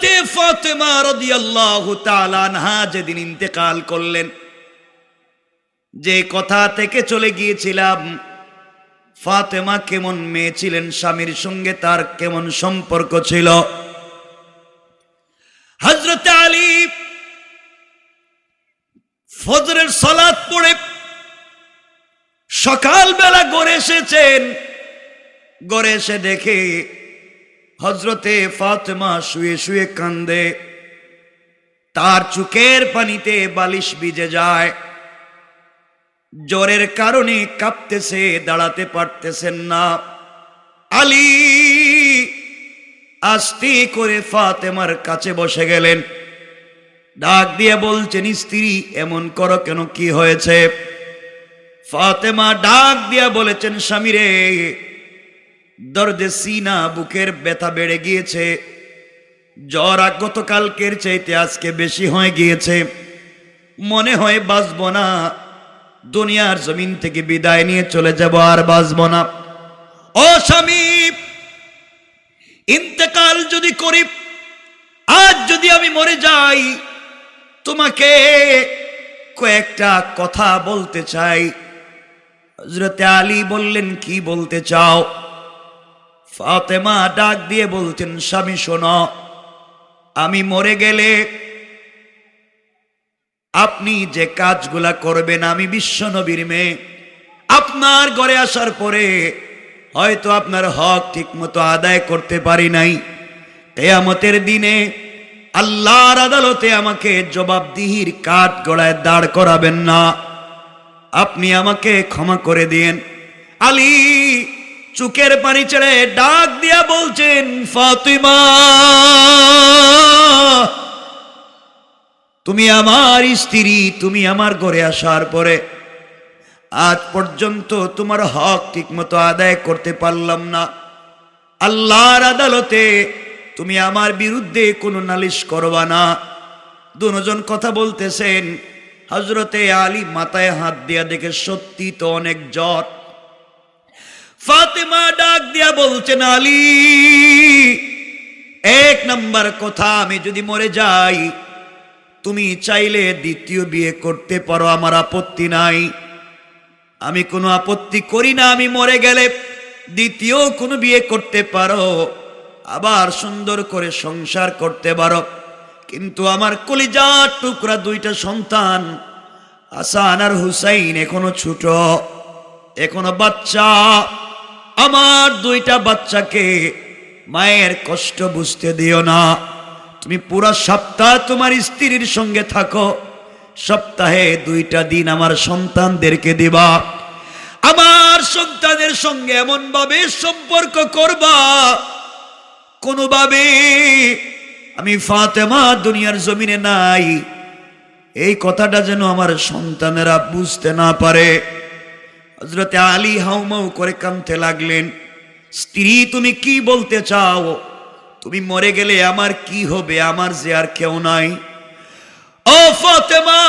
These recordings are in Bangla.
হজরতে ফাতেমা রাদিয়াল্লাহু তাআলা আনহা যেদিন ইন্তেকাল করলেন, যে কথা থেকে চলে গিয়েছিলাম, ফাতেমা কেমন মেয়ে ছিলেন, স্বামীর সঙ্গে তার কেমন সম্পর্ক ছিল? হজরত আলী ফজরের সালাত পড়ে সকালবেলা গড়ে এসেছেন গড়ে এসে দেখে হজরতে ফাতেমা শুয়ে শুয়ে কান্দে। তার চুকের পানিতে বালিশ ভিজে যায়। জ্বরের কারণে কাঁপতেছে, দাঁড়াতে পারতেছেন না। আলী আস্তে করে ফাতেমার কাছে বসে গেলেন। ডাক দিয়ে বলছেন, স্ত্রী, এমন করো কেন? কি হয়েছে? ফাতেমা ডাক দিয়া বলেছেন স্বামীরে দর্দে সিনা বুকের ব্যথা বেড়ে গিয়েছে। জ্বর গতকালকের চাইতে আজকে বেশি হয়ে গিয়েছে। মনে হয় বাঁচব না। দুনিয়ার জমিন থেকে বিদায় নিয়ে চলে যাব আর বাঁচব না। ও স্বামী, ইন্তেকাল যদি করি, আজ যদি আমি মরে যাই, তোমাকে কয়েকটা কথা বলতে চাই। হজরতে আলী বললেন, কি বলতে চাও? ফাতেমা ডাক দিয়ে বলছেন, স্বামী, শোনো, আমি মরে গেলে আপনি যে কাজগুলা করবেন, আমি বিশ্ব নবীর মেয়ে। আপনার ঘরে আসার পরে হয়তো আপনার হক ঠিক মতো আদায় করতে পারি নাই। কেয়ামতের দিনে আল্লাহর আদালতে আমাকে জবাবদিহির কাঠ গড়ায় দাঁড় করাবেন না। আপনি আমাকে ক্ষমা করে দিন আলী চুকের পানি ছেড়ে ডাক দিয়া বলছেন, ফাতিমা, তুমি আমার স্ত্রী, তুমি আমার ঘরে আসার পরে আজ পর্যন্ত তোমার হক ঠিকমতো আদায় করতে পারলাম না। আল্লাহর আদালতে তুমি আমার বিরুদ্ধে কোনো নালিশ করবা না। দুজন কথা বলতেছেন। হজরতে আলী মাথায় হাত দিয়া দেখে সত্যি তো অনেক জ্বর। ফাতেমা ডাক দিয়া বলছেন, আলী, এক নাম্বার কথা, আমি যদি মরে যাই, তুমি চাইলে দ্বিতীয় বিয়ে করতে পারো, আমার আপত্তি নাই। আমি কোনো আপত্তি করি না, আমি মরে গেলে দ্বিতীয় কোনো বিয়ে করতে পারো, আবার সুন্দর করে সংসার করতে পারো। কিন্তু আমার কলিজার টুকরা দুইটা সন্তান আসান আর হুসাইন এখনও ছোট, এখনও বাচ্চা। আমার দুইটা বাচ্চাকে মায়ের কষ্ট বুঝতে দিও না। তুমি পুরা সপ্তাহ তোমার স্ত্রীর সঙ্গে থাকো। সপ্তাহে দুইটা দিন আমার সন্তানদেরকে দিবা। আমার সন্তানের সঙ্গে এমন ভাবে সম্পর্ক করবা, কোনোভাবে আমি ফাতেমা দুনিয়ার জমিনে নাই। এই কথাটা যেন আমার সন্তানেরা বুঝতে না পারে। হজরতে আলী হাউমাউ করে কানতে লাগলেন, স্ত্রী, তুমি কি বলতে চাও? তুমি মরে গেলে আমার কি হবে? আমার যে আর কেউ নাই। ও ফাতেমা,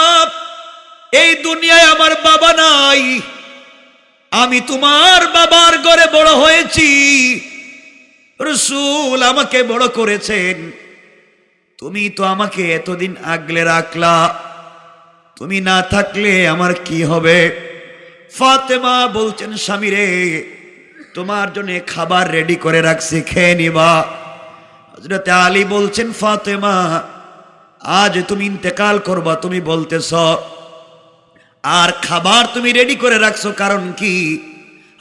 এই দুনিয়ায় আমার বাবা নাই। আমি তোমার বাবার ঘরে বড় হয়েছি। রসুল আমাকে বড় করেছেন। তুমি তো আমাকে এতদিন আগলে রাখলা। তুমি না থাকলে আমার কি হবে? ফাতেমা বলছেন স্বামী রে তোমার জন্য খাবার রেডি করে রাখছি, খেয়ে নিবা। হজরতে আলী বলছেন, ফাতেমা, আজ তুমি ইন্তেকাল করবা, তুমি বলতেছ, আর খাবার তুমি রেডি করে রাখছো, কারণ কি?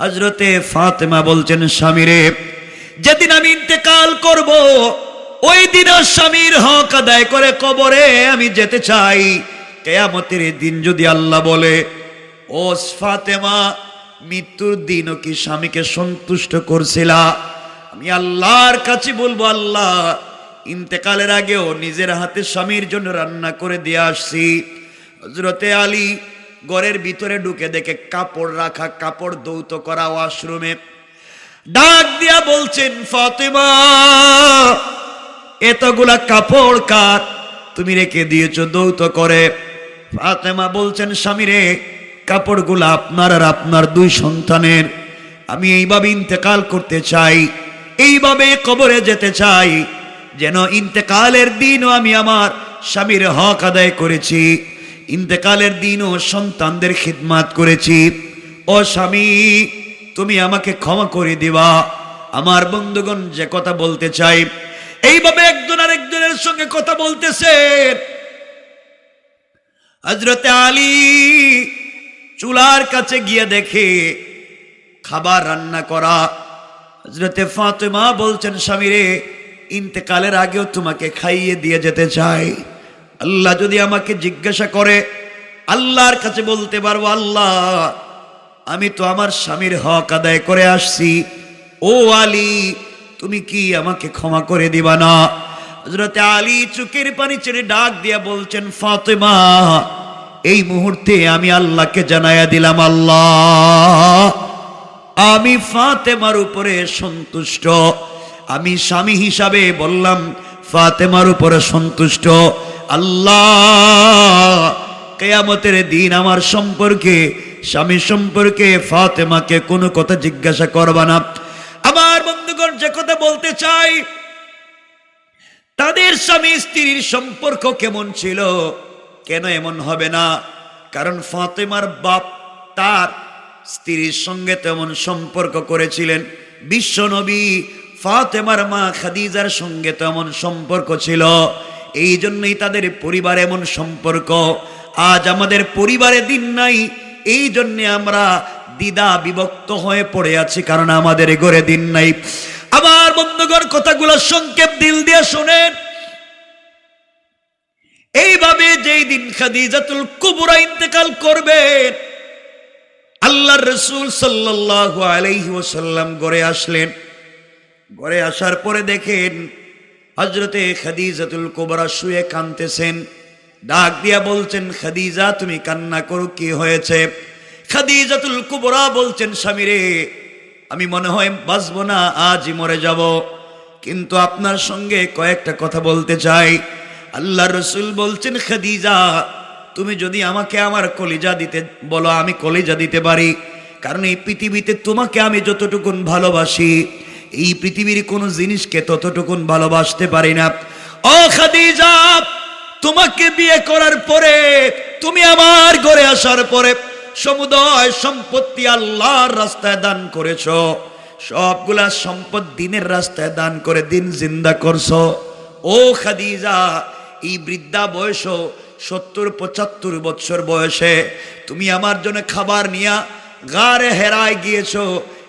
হজরতে ফাতেমা বলছেন স্বামী রে যেদিন আমি ইন্তেকাল করব, ওই দিন স্বামীর হক আদায় করে কবরে আমি যেতে চাই। কেয়ামতের দিন যদি আল্লাহ বলে ও ফাতেমা, মৃত্যুর দিনও কি স্বামীকে সন্তুষ্ট করছিলা? আমি আল্লাহর কাছে বলব, আল্লাহ, ইন্তেকালের আগেও নিজের হাতে স্বামীর জন্য রান্না করে দিয়ে আসছি। হজরতে আলী ঘরের ভিতরে ঢুকে দেখে কাপড় রাখা, কাপড় দৌত করা ওয়াশরুমে ডাক দিয়া বলছেন, ফাতেমা, এতগুলা কাপড় কার? তুমি রেখে দিয়েছ দৌত করে। ফাতেমা বলছেন স্বামীরে কাপড়গুলো আপনার আর আপনার দুই সন্তানের। আমি এইভাবে ইন্তেকাল করতে চাই, এইভাবে কবরে যেতে চাই, যেন ইন্তেকালের দিনও আমি আমার স্বামীর হক আদায় করেছি, ইন্তেকালের দিনও সন্তানদের খিদমাত করেছি। ও স্বামী, তুমি আমাকে ক্ষমা করে দিবা। আমার বন্ধুগণ যে কথা বলতে চাই, এইভাবে একজন আরেকজনের সঙ্গে কথা বলতেছে। হজরতে আলী চুলার কাছে গিয়ে দেখে খাবার রান্না করা। হজরতে ফাতেমা বলছেন, স্বামীরে, ইন্তেকালের আগেও তোমাকে খাইয়ে দিয়ে যেতে চাই। আল্লাহ যদি আমাকে জিজ্ঞাসা করে, আল্লাহর কাছে বলতে পারব, আল্লাহ, আমি তো আমার স্বামীর হক আদায় করে আসছি। ও আলী, তুমি কি আমাকে ক্ষমা করে দিবা না? হজরতে আলী চুকের পানি ছেড়ে ডাক দিয়া বলছেন, ফাতেমা এই মুহূর্তে আমি আল্লাহকে জানাইয়া দিলাম, আল্লাহ, আমি ফাতেমার উপরে সন্তুষ্ট। আমি স্বামী হিসাবে বললাম, ফাতেমার উপরে সন্তুষ্ট। আল্লাহ, কেয়ামতের দিন আমার সম্পর্কে, স্বামী সম্পর্কে ফাতেমাকে কোনো কথা জিজ্ঞাসা করবা না। আমার বন্ধুগণ, যে কথা বলতে চাই, তাদের স্বামী স্ত্রীর সম্পর্ক কেমন ছিল? কেন এমন হবে না? কারণ ফাতেমার বাপ তার স্ত্রীর সঙ্গে তেমন সম্পর্ক করেছিলেন। বিশ্বনবী ফাতেমার মা খাদিজার সঙ্গে তেমন সম্পর্ক ছিল। এই জন্যই তাদের পরিবার এমন সম্পর্ক। আজ আমাদের পরিবারে দিন নাই এই জন্যে আমরা দিদা বিভক্ত হয়ে পড়ে আছি কারণ আমাদের ঘরে দিন নাই। আমার বন্ধুগণ, কথাগুলো সংক্ষেপ দিল দিয়ে শোনেন। এইভাবে যেই দিন খাদিজাতুল কুবরা ইন্তেকাল করবেন আল্লাহর রসুল সাল্লাল্লাহু আলাইহি ওয়াসাল্লাম ঘরে আসলেন। ঘরে আসার পরে দেখেন হজরতে খাদিজাতুল কুবরা শুয়ে কানতেছেন ডাক দিয়া বলছেন, খাদিজা, তুমি কান্না করো, কি হয়েছে? খাদিজাতুল কুবরা বলছেন, স্বামীরে, আমি মনে হয় বাঁচবো না, আজই মরে যাব। কিন্তু আপনার সঙ্গে কয়েকটা কথা বলতে চাই। আল্লাহ রসুল বলছেন, খাদিজা, তুমি যদি আমাকে আমার কলিজা দিতে, বলো আমি কলিজা দিতে পারি। কারণ এই পৃথিবীতে তোমাকে আমি যতটুকুন ভালোবাসি, এই পৃথিবীর কোনো জিনিসকে ততটুকুন ভালোবাসতে পারি না। ও খাদিজা, তোমাকে বিয়ে করার পরে, তুমি আমার ঘরে আসার পরে সমুদয় সম্পত্তি আল্লাহর রাস্তায় দান করেছ। সবগুলা সম্পদ দিনের রাস্তায় দান করে দিন জিন্দা করছ। ও খাদিজা এই বৃদ্ধা বয়স সত্তর, পঁচাত্তর বছর বয়সে। তুমি আমার জন্য খাবার নিয়া গারে হেরায় গিয়েছ,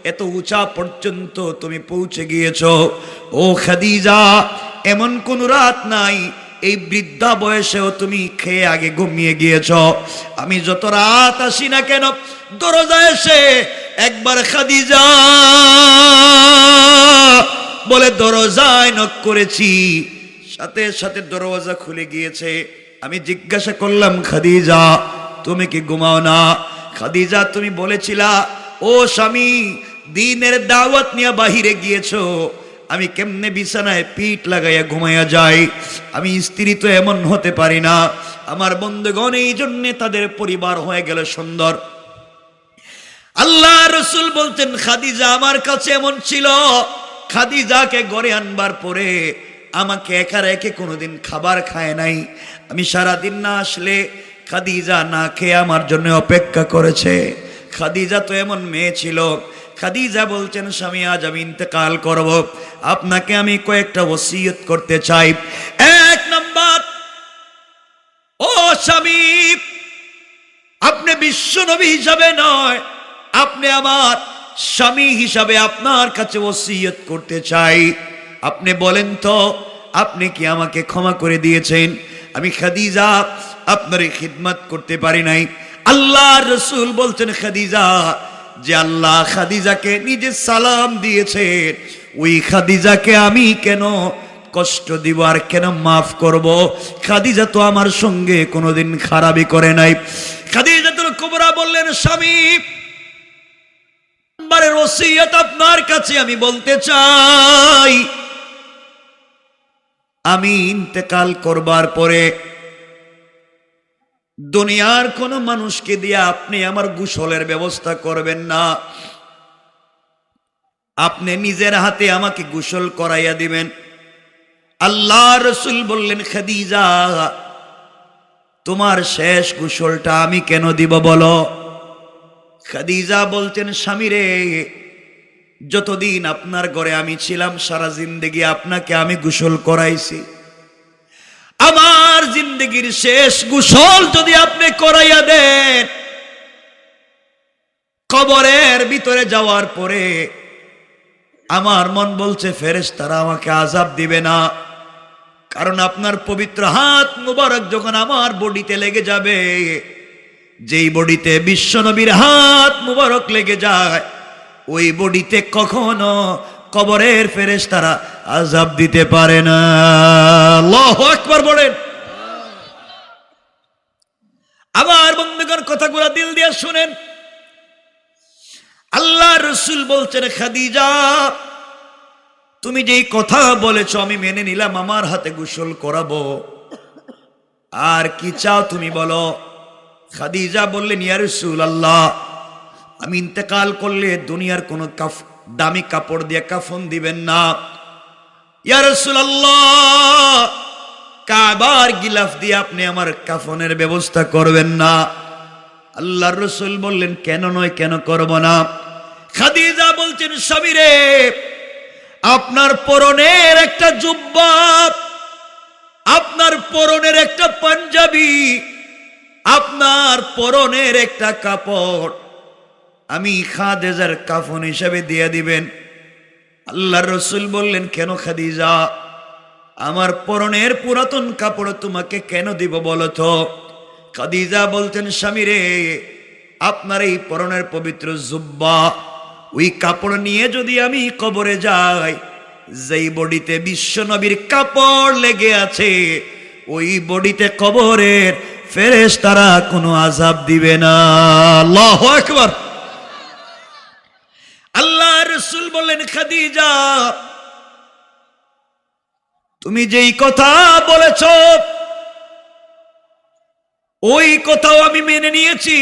এত উঁচা পর্যন্ত তুমি পৌঁছে গিয়েছ। ও খাদিজা, এমন কোন রাত নাই, এই বৃদ্ধা বয়সেও তুমি খেয়ে আগে ঘুমিয়ে গিয়েছ। আমি যত রাত আসি না কেন, দরজা এসে একবার খাদিজা বলে, দরজায় নক করেছি। সাথে সাথে দরওয়াজা খুলে গিয়েছে। আমি জিজ্ঞাসা করলাম, খাদিজা, তুমি কি ঘুমাও না? খাদিজা, তুমি বলেছিলা, ও স্বামী, দিনের দাওয়াত নিয়ে বাহিরে গিয়েছো। আমি কেমনে বিছানায় পিঠ লাগাইয়া ঘুমাইয়া যাই? আমি স্ত্রী তো এমন হতে পারি না। আমার বন্ধুগণ, এই জন্যে তাদের পরিবার হয়ে গেল সুন্দর। আল্লাহ রসুল বলতেন, খাদিজা, আমার কাছে এমন ছিল। খাদিজাকে গড়ে আনবার পরে আমাকে একা রেখে কোনোদিন খাবার খায় নাই। আমি সারাদিন না আসলে খাদিজা না খেয়ে আমার জন্য অপেক্ষা করেছে। খাদিজা তো এমন মেয়ে ছিল। খাদিজা বলছেন, স্বামী, আজ আমি ইন্তেকাল করব। আপনাকে আমি কয়েকটা ওসিয়ত করতে চাই। এক নাম্বার, ও স্বামী, আপনি বিশ্ব নবী হিসাবে নয়, আপনি আমার স্বামী হিসাবে আপনার কাছে ওসিয়ত করতে চাই। আপনি বলেন তো, আপনি কি আমাকে ক্ষমা করে দিয়েছেন? আমি খাদিজা, আপনার খিদমত করতে পারি নাই। আল্লাহ রসুল বলছেন, খাদিজা, যে আল্লাহ খাদিজাকে নিজে সালাম দিয়েছেন ওই খাদিজাকে আমি কেন কষ্ট দিব আর কেন মাফ করব? খাদিজা তো আমার সঙ্গে কোনোদিন খারাপই করে নাই। খাদিজা তোর কুবরা বললেন, স্বামী আপনার কাছে আমি বলতে চাই। আমি ইন্তেকাল করবার পরে দুনিয়ার কোন মানুষকে দিয়ে আপনি আমার গোসলের ব্যবস্থা করবেন না। আপনি নিজের হাতে আমাকে গোসল করাইয়া দিবেন। আল্লাহ রসুল বললেন, খাদিজা, তোমার শেষ কুশলটা আমি কেন দিব বলো? খাদিজা বলতেন, স্বামীরে যতদিন আপনার ঘরে আমি ছিলাম, সারা জিন্দগি আপনাকে আমি গোসল করাইছি। আমার জিন্দগির শেষ গোসল যদি আপনি করাইয়া দেন, কবরের ভিতরে যাওয়ার পরে আমার মন বলছে ফেরেস তারা আমাকে আজাব দিবে না। কারণ আপনার পবিত্র হাত মুবারক যখন আমার বডিতে লেগে যাবে, যেই বডিতে বিশ্বনবীর হাত মুবারক লেগে যায় ওই বডিতে কখনো কবরের ফেরেস তারা আজাব দিতে পারে না। বলেন। আবার বন্ধুগণ কথাগুলো দিল দিয়ে শুনেন। আল্লাহ রসুল বলছেন, খাদিজা, তুমি যেই কথা বলেছ, আমি মেনে নিলাম, আমার হাতে গোসল করাবো। আর কি চাও তুমি বলো? খাদিজা বললেন, ইয়া রসুল আল্লাহ আমি ইন্তেকাল করলে দুনিয়ার কোনো কাফ, দামি কাপড় দিয়ে কাফন দিবেন না। ইয়া রসুল আল্লাহ কাবার গিলাফ দিয়ে আপনি আমার কাফনের ব্যবস্থা করবেন না। আল্লাহ রসুল বললেন, কেন নয়, কেন করব না? খাদিজা বলছেন স্বামীরে আপনার পরনের একটা জুব্বা, আপনার পরনের একটা পাঞ্জাবি, আপনার পরনের একটা কাপড় আমি খাদেজার কাফন হিসাবে দিয়ে দিবেন। আল্লাহ রসুল বললেন, কেন খাদিজা? আমার পরনের পুরাতন কাপড় তোমাকে কেন দিব বলো তো খাদিজা বলতেন স্বামী রে আপনার এই পরনের পবিত্র জুব্বা, ওই কাপড় নিয়ে যদি আমি কবরে যাই, যেই বডিতে বিশ্ব নবীর কাপড় লেগে আছে, ওই বডিতে কবরের ফেরেশ তারা কোনো আজাব দিবে না। আল্লাহ একবার রসুল বললেন, খাদিজা, তুমি যেই কথা বলেছ, ওই কথাও আমি মেনে নিয়েছি।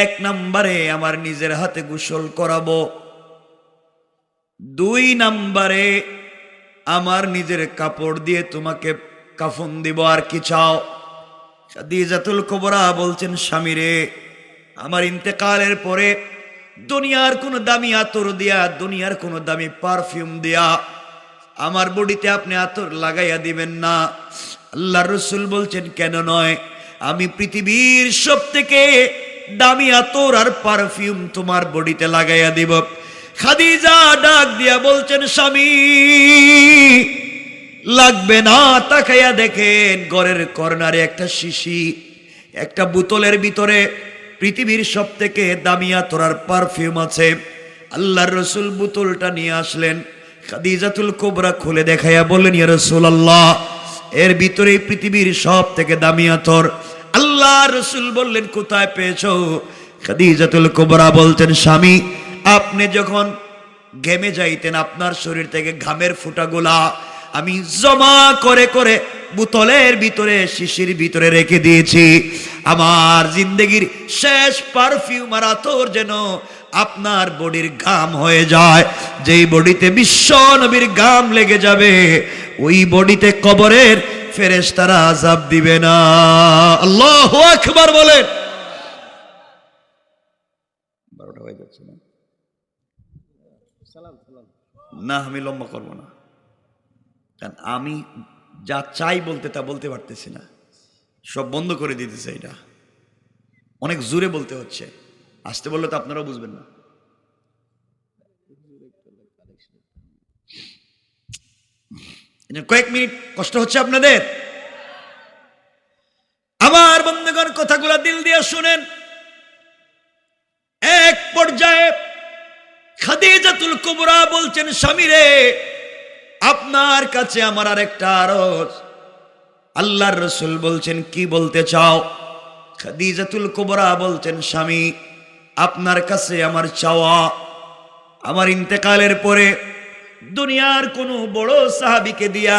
এক নম্বরে আমার নিজের হাতে গোসল করাবো। দুই নম্বরে আমার নিজের কাপড় দিয়ে তোমাকে কাফন দিব, আর কি চাও? খাদিজাতুল কোবরা বলছেন স্বামীরে আমার ইন্তেকালের পরে দুনিয়ার কোনো দামি আতর দিয়া, দুনিয়ার কোনো দামি পারফিউম দিয়া আমার বডিতে আপনি আতর লাগাইয়া দিবেন না। আল্লাহ রসুল বলছেন, কেন নয়? আমি পৃথিবীর সব থেকে দামি আতর আর পারফিউম তোমার বডিতে লাগাইয়া দিব। খাদিজা ডাক দিয়া বলছেন, স্বামী, লাগবে না। তাকাইয়া দেখেন, ঘরের কর্নারে একটা শিশি, একটা বোতলের ভিতরে পৃথিবীর সব থেকে দামিয়া তোরার পারফিউম আছে। আল্লাহর রসুল বোতলটা নিয়ে আসলেন। খাদিজাতুল কোবরা খুলে দেখাইয়া বললেন, ইয়া রসুল আল্লাহ এর ভিতরে পৃথিবীর সব থেকে দামিয়া তোর আল্লাহ রসুল বললেন, কোথায় পেয়েছ? খাদিজাতুল কোবরা বলতেন, স্বামী, আপনি যখন ঘেমে যাইতেন, আপনার শরীর থেকে ঘামের ফুটাগুলা আমি জমা করে করে বোতলের ভিতরে, শিশির ভিতরে রেখে দিয়েছি। আমার জিন্দগির শেষ পারফিউম আর আতর যেন আপনার বডির ঘাম হয়ে যায়। যেই বডিতে বিশ্ব নবীর ঘাম লেগে যাবে, ওই বডিতে কবরের ফেরেশতারা আজাব দিবে না। আল্লাহ আকবার বলেন। না, আমি লম্বা করব না। কারণ আমি যা চাই বলতে তা বলতে পারতেছি না। সব বন্ধ করে দিতেছে এটা। অনেক জোরে বলতে হচ্ছে। আসতে বললে তো আপনারাও বুঝবেন না। কয়েক মিনিট কষ্ট হচ্ছে আপনাদের? আমার বন্ধুগণ, কথাগুলো দিল দিয়ে শুনেন। এক পর্যায়ে খাদিজাতুল কুবরা বলছেন, স্বামীরে আপনার কাছে আমার আরেকটা আরজ। আল্লাহর রসুল বলছেন, কি বলতে চাও? খাদিজাতুল কুবরা বলছেন, স্বামী, আপনার কাছে আমার চাওয়া, আমার ইন্তেকালের পরে দুনিয়ার কোনো বড় সাহাবিকে দিয়া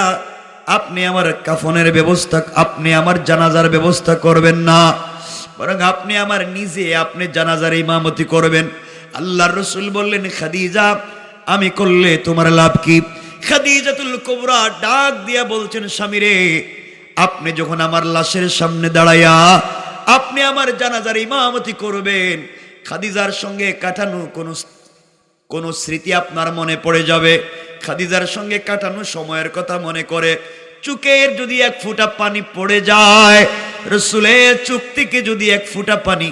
আপনি আমার কাফনের ব্যবস্থা, আপনি আমার জানাজার ব্যবস্থা করবেন না। বরং আপনি আমার নিজে, আপনি জানাজার ইমামতি করবেন। আল্লাহর রসুল বললেন, খাদিজা, আমি করলে তোমার লাভ কি? খাদিজাতুল কুবরা ডাক দিয়া বলছেন স্বামী রে আপনি যখন আমার লাশের সামনে দাঁড়াইয়া আপনি আমার জানাজার ইমামতি করবেন, খাদিজার সঙ্গে কাটানো কোনো কোন স্মৃতি আপনার মনে পড়ে যাবে? খাদিজার সঙ্গে কাটানো সময়ের কথা মনে করে চুকের যদি এক ফুটা পানি পড়ে যায়, রসুলের চুক থেকে যদি এক ফুটা পানি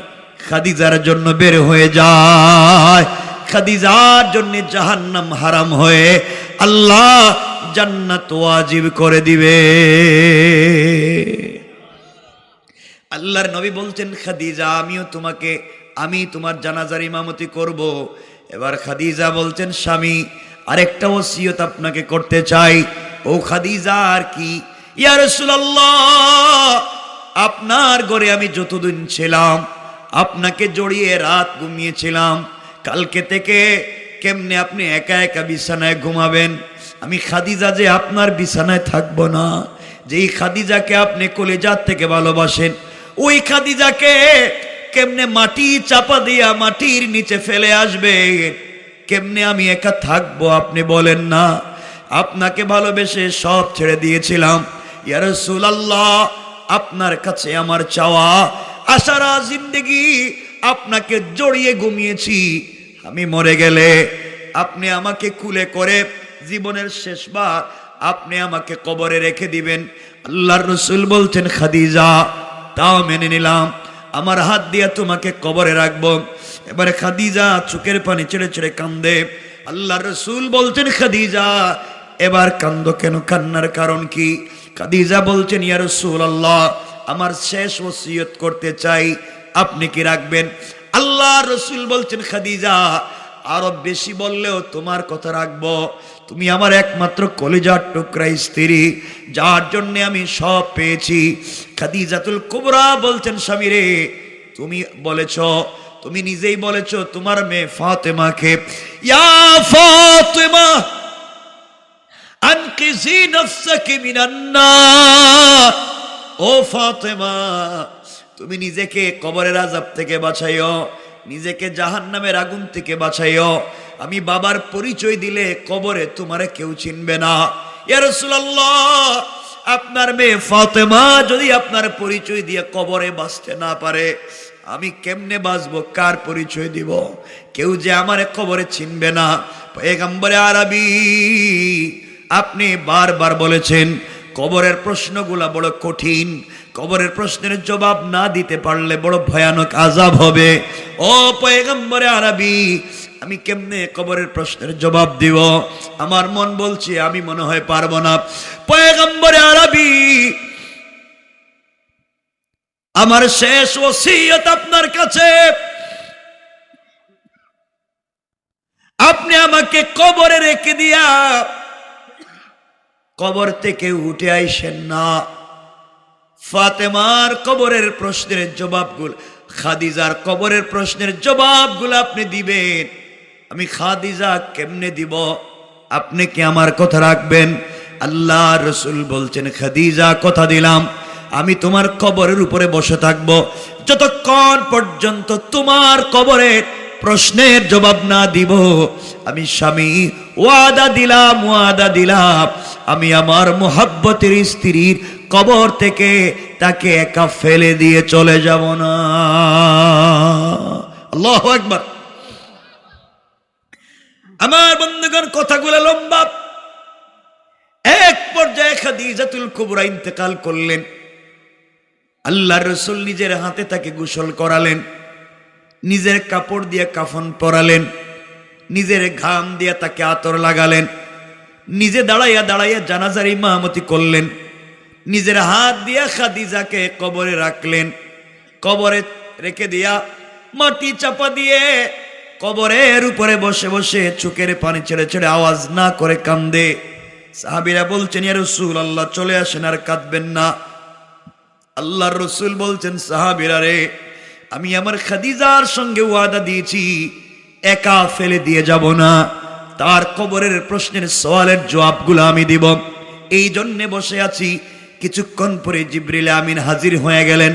খাদিজার জন্য বের হয়ে যায় খাদিজার জন্য জাহান্নাম হারাম হয়ে আল্লাহ জান্নাত ওয়াজিব করে দিবে। আল্লাহর নবী বলছেন, খাদিজা, আমিও তোমাকে, আমি তোমার জানাজার ইমামতি করব। এবার খাদিজা বলছেন, স্বামী, আরেকটা ওসিয়ত আপনাকে করতে চাই। ও খাদিজা, আর কি? ইয়া রাসূলুল্লাহ, আপনার ঘরে আমি যতদিন ছিলাম, আপনাকে জড়িয়ে রাত ঘুমিয়েছিলাম। কালকে থেকে কেমনে আপনি একা একা বিছানায় ঘুমাবেন? আমি খাদিজা যে আপনার বিছানায় থাকব না, যেই খাদিজাকে আপনি কলেজার থেকে ভালোবাসেন, ওই খাদিজাকে কেমনে মাটি চাপা দিয়া মাটির নিচে ফেলে আসবে? কেমনে আমি একা থাকব আপনি বলেন না। আপনাকে ভালোবেসে সব ছেড়ে দিয়েছিলাম। ইয়া রাসূলুল্লাহ, আপনার কাছে আমার চাওয়া আশারা জিন্দেগি আপনাকে জড়িয়ে ঘুমিয়েছি। আমি মরে গেলে আপনি আমাকে কুলে করে জীবনের শেষবার আপনি আমাকে কবরে রেখে দিবেন। আল্লাহর রসুল বলছেন, খাদিজা, তাও মেনে নিলাম। আমার হাত দিয়ে তোমাকে কবরে রাখব। এবারে খাদিজা চোখের পানি ছেড়ে ছেড়ে কান্দে। আল্লাহ রসুল বলছেন, খাদিজা, এবার কান্দ কেন? কান্নার কারণ কি? খাদিজা বলছেন, ইয়া রসুল আল্লাহ আমার শেষ ওসিয়ত করতে চাই। আপনি কি রাখবেন? আল্লাহ রসুল বলছেন, খাদিজা, আরও বেশি বললেও তোমার কথা রাখব। তুমি আমার একমাত্র কলিজার টুকরা স্ত্রী, যার জন্য আমি সব পেয়েছি। খাদিজাতুল কুবরা বলছেন, স্বামী রে, তুমি বলেছ, তুমি নিজেই বলেছ তোমার মেয়ে ফাতেমাকে। ইয়া ফাতেমা আনকিসি নফসাকি মিনান নার ও ফাতেমা তুমি নিজেকে কবরের আজাব থেকে বাঁচাইও নিজেকে জাহান্নামের আগুন থেকে বাঁচাইও আমি বাবার পরিচয় দিলে কবরে তোমারে কেউ চিনবে না। আপনার মেয়ে ফাতেমা যদি আপনার পরিচয় দিয়ে কবরে বাঁচতে না পারে, আমি কেমনে বাঁচবো? কার পরিচয় দিব? কেউ যে আমারে কবরে চিনবে না। পেগম্বরে আরবি, আপনি বারবার বলেছেন, কবরের প্রশ্নগুলা বড় কঠিন। কবরের প্রশ্নের জবাব না দিতে পারলে বড় ভয়ানক আজাব হবে। ও পয়গম্বরে আরবি, আমি কেমনে কবরের প্রশ্নের জবাব দিব? আমার মন বলছে, আমি মনে হয় পারব না। পয়গম্বরে আরবি, আমার শেষ ওসিয়ত আপনার কাছে। আপনি আমাকে কবরে রেখে দিয়া কবর থেকে উঠে আইসেন না। ফাতেমার কবরের প্রশ্নের জবাবগুলো, খাদিজার কবরের প্রশ্নের জবাবগুলো আপনি দিবেন। আমি খাদিজা কেমনে দিব? আপনি কি আমার কথা রাখবেন? আল্লাহ রসুল বলছেন, খাদিজা, কথা দিলাম। আমি তোমার কবরের উপরে বসে থাকব। যতক্ষণ পর্যন্ত তোমার কবরের প্রশ্নের জবাব না দিব, আমি স্বামী, ওয়াদা দিলাম ওয়াদা দিলাম। আমি আমার মোহাব্বতের স্ত্রীর কবর থেকে তাকে একা ফেলে দিয়ে চলে যাব না। আল্লাহ একবার আমার বন্ধুগণ, কথাগুলো লম্বা। এক পর্যায়ে খাদিজাতুল কুবরা ইন্তেকাল করলেন। আল্লাহ রসুল নিজের হাতে তাকে গোসল করালেন। নিজের কাপড় দিয়ে কাফন পরালেন। নিজের ঘাম দিয়ে তাকে আতর লাগালেন। নিজে দাঁড়াইয়া দাঁড়াইয়া জানাজার ইমামতি করলেন। নিজের হাত দিয়া খাদিজাকে কবরে রাখলেন। কবরে রেখে দিয়া মাটি চাপা দিয়ে কবরের উপরে বসে বসে চোখের পানি ছেড়ে ছেড়ে আওয়াজ না করে কান্দে। সাহাবিরা বলছেন, ইয়া রসুল আল্লাহ চলে আসেন আর কাঁদবেন না। আল্লাহর রসুল বলছেন, সাহাবিরা রে, আমি আমার খাদিজার সঙ্গে ওয়াদা দিয়েছি, একা ফেলে দিয়ে যাব না। তার কবরের প্রশ্নের সওয়ালের জবাবগুলো আমি দিব। এই জন্যে বসে আছি কিছুক্ষণ পরে জিব্রিল আমিন হাজির হয়ে গেলেন।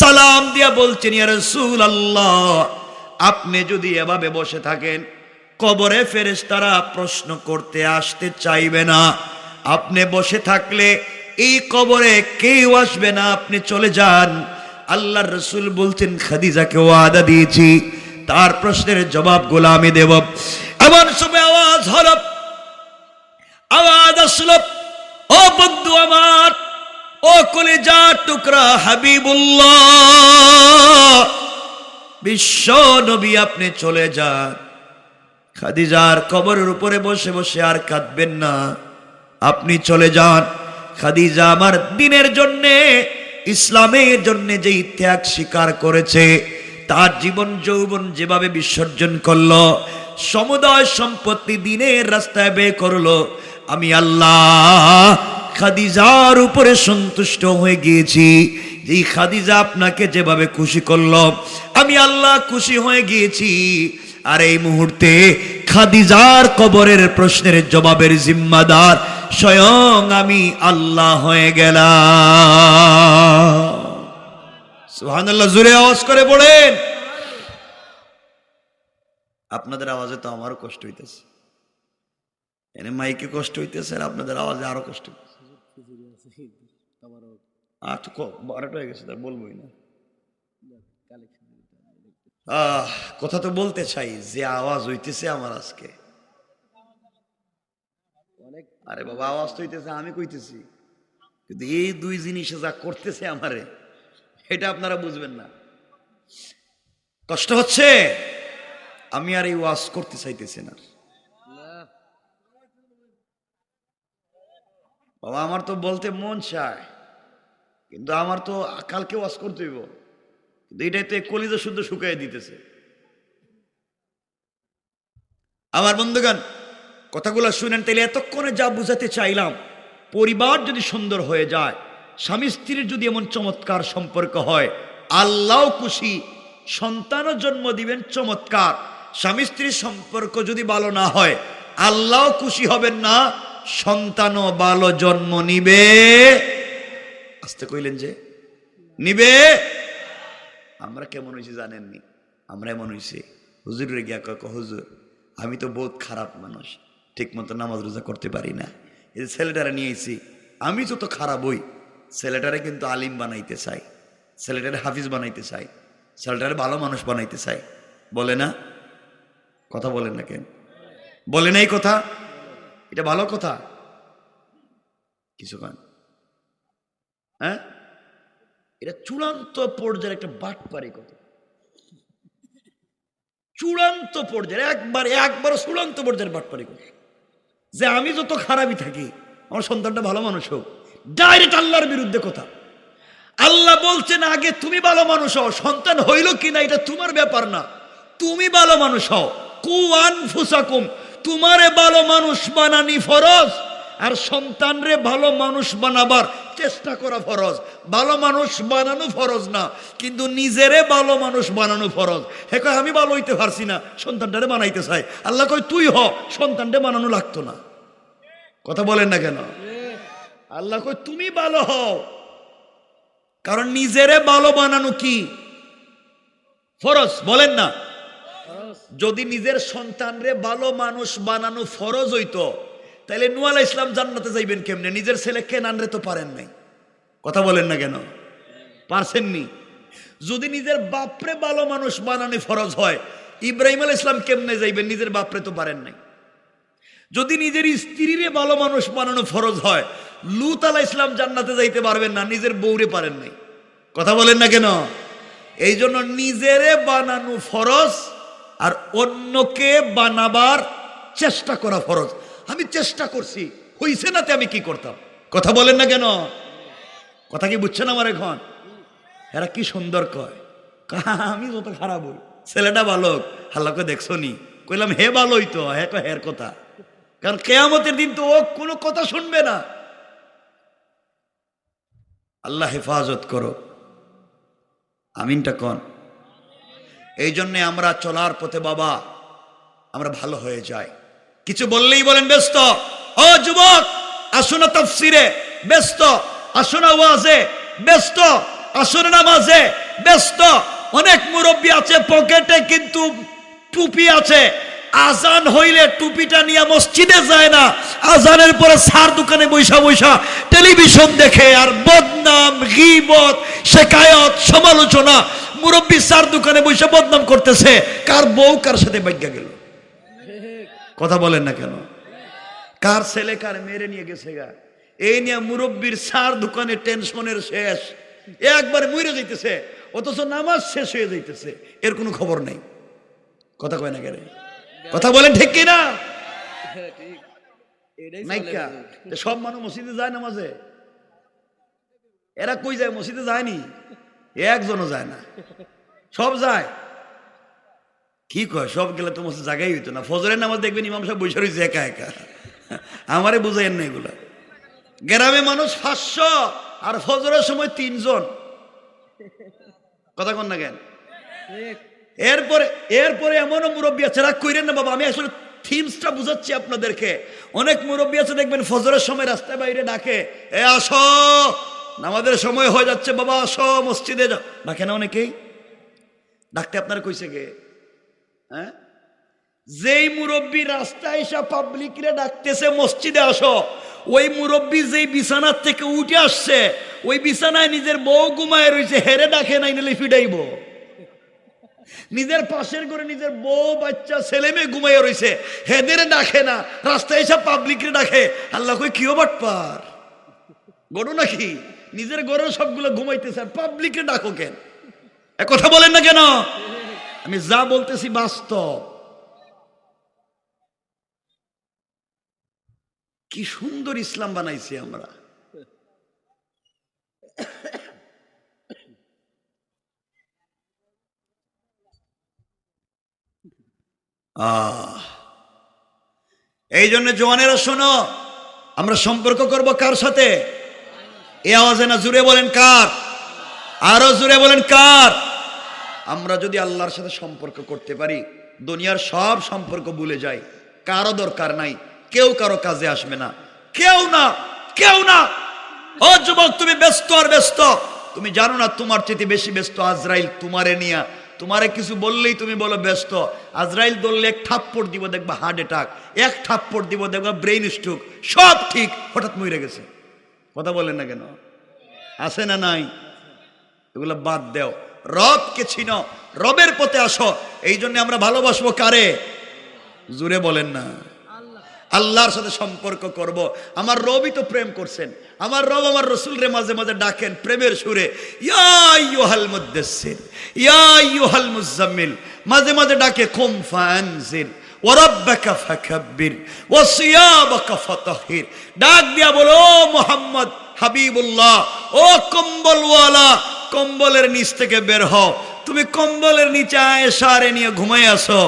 সালাম দিয়া বলছেন, ইয়া আল্লাহ আপনি যদি এভাবে বসে থাকেন, কবরে ফেরেশতারা প্রশ্ন করতে আসতে চাইবে না। আপনি বসে থাকলে এই কবরে কেউ আসবে না, আপনি চলে যান। আল্লাহর রসুল বলছেন, খাদিজাকে ওয়াদা দিয়েছি। তার প্রশ্নের জবাবগুলো আমি দেব। এমন সময় আওয়াজ হলো, আওয়াজ আসলো, ও বন্ধু আমার ও কলেজা টুকরা হাবিবুল্লাহ, বিশ্ব নবী আপনি চলে যান। খাদিজার কবরের উপরে বসে বসে আর কাঁদবেন না। আপনি চলে যান। খাদিজা আমার দিনের জন্যে, ইসলামের জন্য যে ত্যাগ স্বীকার করেছে, তার জীবন যৌবন যেভাবে বিসর্জন করল, সমুদয় সম্পত্তি দিনের রাস্তায় বে করল, আমি আল্লাহ খাদিজার উপরে সন্তুষ্ট হয়ে গিয়েছি যে খাদিজা আপনাকে যেভাবে খুশি করল, আমি আল্লাহ খুশি হয়ে গিয়েছি। আর এই মুহূর্তে খাদিজার কবরের প্রশ্নের জবাবের জিম্মাদার স্বয়ং আমি আল্লাহ হয়ে গেলাম। জুড়ে আওয়াজ করে পড়েন আপনাদের আওয়াজে তো আমারও কষ্ট হইতেছে। এনে মাইকে কষ্ট হইতেছে আর আপনাদের আওয়াজে আরও কষ্ট হইতেছে। আচ্ছা বারোটা হয়ে গেছে তার বলবোই না। আহ, কথা তো বলতে চাই, যে আওয়াজ হইতেছে আমার আজকে। আরে বাবা, আওয়াজ তো হইতেছে, আমি কইতেছি। কিন্তু এই দুই জিনিসে যা করতেছে আমারে, এটা আপনারা বুঝবেন না। কষ্ট হচ্ছে? আমি আর এই ওয়াজ করতে চাইতেছি না। বাবা, আমার তো বলতে মন চায়। কিন্তু আমার তো কালকে ওয়াজ করতে হইব। কিন্তু এটাই তো কলিজা শুদ্ধ শুকাই দিতেছে। আমার বন্ধুগান কথাগুলো শুনেন তাহলে এতক্ষণে যা বুঝাতে চাইলাম, পরিবার যদি সুন্দর হয়ে যায়, স্বামী স্ত্রীর যদি এমন চমৎকার সম্পর্ক হয় আল্লাহ খুশি, সন্তানও জন্ম দিবেন চমৎকার। স্বামী স্ত্রীর সম্পর্ক যদি ভালো না হয় আল্লাহ খুশি হবেন না, সন্তানও ভালো জন্ম নিবে। আসতে কইলেন যে নিবে। আমরা কেমন হয়েছি জানেননি? আমরা এমন হয়েছি হুজুরে গিয়া কয়, হুজুর আমি তো বহুত খারাপ মানুষ ঠিক মতো নামাজ রোজা করতে পারি না। এই যে ছেলেটারে নিয়েছি আমি তো তো খারাপ হই। ছেলেটারে কিন্তু আলিম বানাইতে চাই। ছেলেটারে হাফিজ বানাইতে চাই। ছেলেটারে ভালো মানুষ বানাইতে চাই। বলে না? কথা বলেন না কেন? বলে না এই কথা? এটা ভালো কথা? কিছু কান। হ্যাঁ? এটা চূড়ান্ত পর্যায়ের একটা বাটপারি কথা। চূড়ান্ত পর্যায়ে একবার একবার চূড়ান্ত পর্যায়ের বাটপারি কথা। যে আমি যত খারাপই থাকি, আমার সন্তানটা ভালো মানুষ হোক ডাইরেক্ট আল্লাহর বিরুদ্ধে কথা। আল্লাহ বলছেন, আগে তুমি ভালো মানুষ হও, সন্তান হইল কিনা এটা তোমার ব্যাপার না। তুমি ভালো মানুষ হও। কুয়ান ফুসাকুম তোমারে ভালো মানুষ বানানি ফরজ, আর সন্তানরে ভালো মানুষ বানাবার চেষ্টা করা ফরজ। ভালো মানুষ বানানো ফরজ না কিন্তু নিজেরে ভালো মানুষ বানানো ফরজ। হে কয় আমি ভালো হইতে পারছি না সন্তানটারে বানাইতে চাই। আল্লাহ কয় তুই হ সন্তানটা বানানো লাগতো না। কথা বলেন না কেন? আল্লাহ কয় তুমি ভালো হও। কারণ নিজেরে ভালো বানানো কি? ফরজ বলেন না। যদি নিজের সন্তানরে ভালো মানুষ বানানো ফরজ হইতো তাহলে নুয়ালা ইসলাম জান্নাতে যাইবেন কেমনে? নিজের ছেলে কেনান রে তো পারেন নাই? কথা বলেন না কেন? পারছেননি? যদি নিজের বাপরে ভালো মানুষ বানানো ফরজ হয়, ইব্রাহিম আল ইসলাম কেমনে যাইবেন? নিজের বাপরে তো পারেন নাই। যদি নিজের স্ত্রীরে ভালো মানুষ বানানো ফরজ হয়, লুত আলা ইসলাম জান্নাতে যাইতে পারবেন না, নিজের বউরে পারেন নাই। কথা বলেন না কেন? এই জন্য নিজেরে বানানো ফরজ আর অন্যকে বানাবার চেষ্টা করা ফরজ। আমি চেষ্টা করছি, হইছে নাতে আমি কি করতাম? কথা বলেন না কেন? কথা কি বুঝছেন আমার এখন? এরা কি সুন্দর কয়। আমি যত খারাপ হই। ছেলেটা বালক হাল্লাকে দেখছ নি? কইলাম, হে ভালোই তো হ্যাঁ হের কথা। কারণ কেয়ামতের দিন তো ও কোনো কথা শুনবে না। আল্লাহ হেফাজত করো। আমিনটা কন? এই জন্যে আমরা চলার পথে বাবা, আমরা ভালো হয়ে যাই। কিছু বললেই বলেন, ব্যস্ত। ও যুবক আসুন তফসিরে, ব্যস্ত। আসুন না ওয়াজে, ব্যস্ত। আসুন নামাজে, ব্যস্ত। অনেক মুরব্বী আছে, পকেটে কিন্তু টুপি আছে। আজান হইলে টুপিটা নিয়ে মসজিদে যায় না। আজানের পরে সার দোকানে বৈশা বৈশা টেলিভিশন দেখে, আর বদনাম, গিবত শেখায়ত সমালোচনা। মুরব্বী সার দোকানে বৈশা বদনাম করতেছে। কার বউ কার সাথে বাইজ্ঞা গেল? কথা বলেন না কেন? কার ছেলে, কার মেরে নিয়ে গেছে গা? এই নিয়ে মুরব্বীর সার দোকানে টেনশনের শেষ। একবার মরে যাইতেছে, অথচ নামাজ শেষ হয়ে যাইতেছে। এর কোনো খবর নেই। কথা কয় না কেন? কথা বলেন ঠিক কিনা? নাইকা সব মানুষ মসজিদে যায় নামাজে? এরা কই যায়? মসজিদে যায়নি? একজনও যায় না। সব যায়। কি কয়? সব গেলে তো মসজিদ জায়গায় হইতো না। ফজরের নামাজ দেখবেন ইমাম সাহেব বসে রয়েছে একা একা। আমারে বুঝাইয়েন না এগুলো। গ্রামে মানুষ পাঁচশো আর ফজরের সময় তিনজন। কথা কন না কেন? এরপরে এরপরে এমনও মুরব্বী আছে, রাগ কইরেন না বাবা, আমি আসলে থিমসটা বুঝাচ্ছি আপনাদেরকে। অনেক মুরব্বী আছে, দেখবেন ফজরের সময় রাস্তায় বাইরে ডাকে, এ, আসো! নামাজের সময় হয়ে যাচ্ছে, বাবা, আসো, মসজিদে যাও। ডাকে না অনেকেই? ডাকতে আপনার কইছে কে? হ্যাঁ? যেই মুরব্বী রাস্তায় এসে পাবলিকরে ডাকতেছে, মসজিদে আসো। ওই মুরব্বী যেই বিছানার থেকে উঠে আসছে, ওই বিছানায় নিজের বউ ঘুমায় রয়েছে হেরে ডাকে নাই নিলে ফিডাইব। নিজের পাশের করে নিজের বউ, বাচ্চা, ছেলে মেয়ে ঘুমাইয়া রয়েছে হেদের ডাকে না, রাস্তায় এসে পাবলিকরে ডাকে, আল্লাহ কই কিও বাটপার গরু নাকি? নিজের গরু সবগুলো ঘুমাইতেছে, আর পাবলিকে ডাকো কেন? কথা বলেন না কেন? আমি যা বলতেছি বাস্তব। কি সুন্দর ইসলাম বানাইছি আমরা। এই জন্য জোয়ানেরা শোনো, আমরা সম্পর্ক করব কার সাথে? এ আওয়াজে না জুড়ে বলেন কার? আরও জুড়ে বলেন কার? আমরা যদি আল্লাহর সাথে সম্পর্ক করতে পারি, দুনিয়ার সব সম্পর্ক ভুলে যাই কারও দরকার নাই, কেউ কারও কাজে আসবে না। কেউ না কেউ না। ও যুবক, তুমি ব্যস্ত আর ব্যস্ত। তুমি জানো না তোমার চেয়ে বেশি ব্যস্ত আজরাইল তোমারে নিয়া। তোমারে কিছু বললেই তুমি বলো ব্যস্ত। আজরাইল ধরলে এক থাপ্পড় দিব, দেখবা হার্ট অ্যাটাক এক থাপ্পড় দিব, দেখবা ব্রেইন স্ট্রোক সব ঠিক, হঠাৎ মরে গেছে। কথা বলেন না কেন? আছে না নাই? এগুলো বাদ দেও। রবকে ছিনো, রবের পথে আসো। এই জন্য আমরা ভালোবাসবো কারে? জুড়ে বলেন না। আল্লাহর সাথে সম্পর্ক করব। আমার রবই তো প্রেম করছেন। আমার রব আমার রসুল রে মাঝে মাঝে ডাকেন প্রেমের সুরে। ইয়া ইয়ুহাল মুদ্দাসসির ইয়া ইয়ুহাল মুজাম্মিল। মাঝে মাঝে ডাকে, কুম ফানজির ওয়ারাব্বাকা ফাকাব্বির ওয়াসিয়াবাকা ফাতাহির। ডাক দিয়া বলো মোহাম্মদ হাবিবুল্লাহ, ও কম্বলওয়ালা কম্বলের নিচ থেকে বের হও। তুমি কম্বলের নিচে আয়েশারে নিয়ে ঘুমাই আসো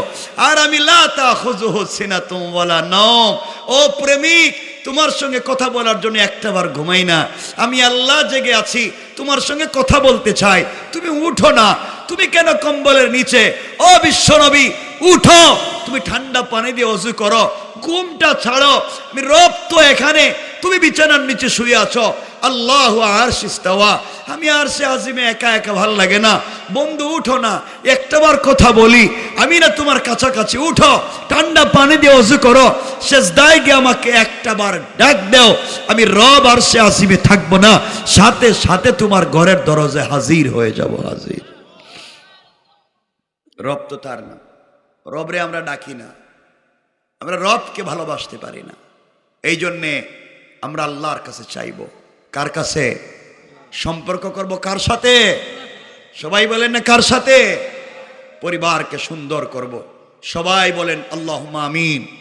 আর আমি লাতা খুজু হচ্ছি না তোমলা নম ও প্রেমিক, তোমার সঙ্গে কথা বলার জন্য একটাবার ঘুমাই না। আমি আল্লাহ জেগে আছি, তোমার সঙ্গে কথা বলতে চাই। তুমি উঠো না, তুমি কেন কম্বলের নিচে? ও বিশ্বনবী উঠো। তুমি ঠান্ডা পানি দিয়ে অজু করো, ঘুমটা ছাড়ো। আমি রব তো এখানে তুমি বিছানার নিচে শুয়ে আছো। আল্লাহ আর শিস্তাওয়া আমি আর সে আজিমে একা একা ভালো লাগে না। বন্ধু, উঠো না। একটাবার কথা বলি। আমি না তোমার কাছাকাছি উঠো। ঠান্ডা পানি দিয়ে অজু করো। শেষ দায় গিয়ে আমাকে একটাবার ডাক দেও। আমি রব আর সে আজিমে থাকব না। সাথে সাথে তোমার ঘরের দরজে হাজির হয়ে যাব, হাজির। রব তো তার না। রবরে আমরা ডাকি না। আমরা রবকে ভালোবাসতে পারি না। এই জন্যে আমরা আল্লাহর কাছে চাইব। কার কাছে? সম্পর্ক করব কার সাথে? সবাই বলেন না কার সাথে? পরিবারকে সুন্দর করব। সবাই বলেন আল্লাহ আমিন।